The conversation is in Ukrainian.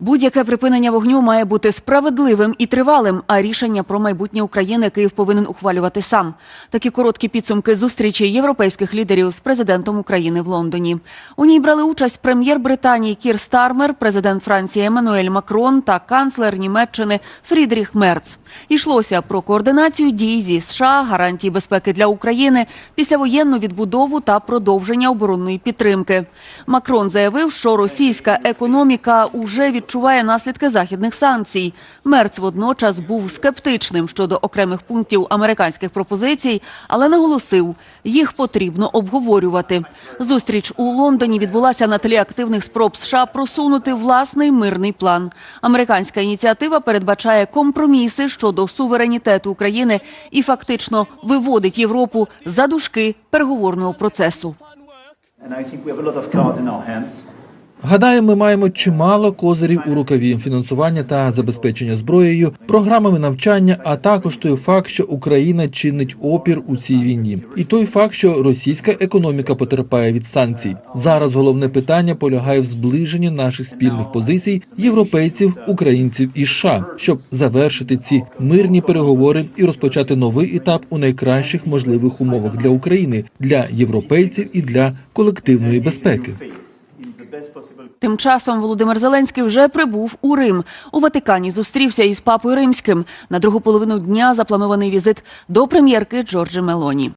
Будь-яке припинення вогню має бути справедливим і тривалим. А рішення про майбутнє України Київ повинен ухвалювати сам. Такі короткі підсумки зустрічі європейських лідерів з президентом України в Лондоні. У ній брали участь прем'єр Британії Кір Стармер, президент Франції Еммануель Макрон та канцлер Німеччини Фрідріх Мерц. Йшлося про координацію дій зі США, гарантії безпеки для України, післявоєнну відбудову та продовження оборонної підтримки. Макрон заявив, що російська економіка уже відчуває наслідки західних санкцій. Мерц водночас був скептичним щодо окремих пунктів американських пропозицій, але наголосив, їх потрібно обговорювати. Зустріч у Лондоні відбулася на тлі активних спроб США просунути власний мирний план. Американська ініціатива передбачає компроміси щодо суверенітету України і фактично виводить Європу за дужки переговорного процесу. Гадаю, ми маємо чимало козирів у рукаві фінансування та забезпечення зброєю, програмами навчання, а також той факт, що Україна чинить опір у цій війні, і той факт, що російська економіка потерпає від санкцій. Зараз головне питання полягає в зближенні наших спільних позицій європейців, українців і США, щоб завершити ці мирні переговори і розпочати новий етап у найкращих можливих умовах для України, для європейців і для колективної безпеки. Тим часом Володимир Зеленський вже прибув у Рим. У Ватикані зустрівся із папою римським. На другу половину дня запланований візит до прем'єрки Джорджі Мелоні.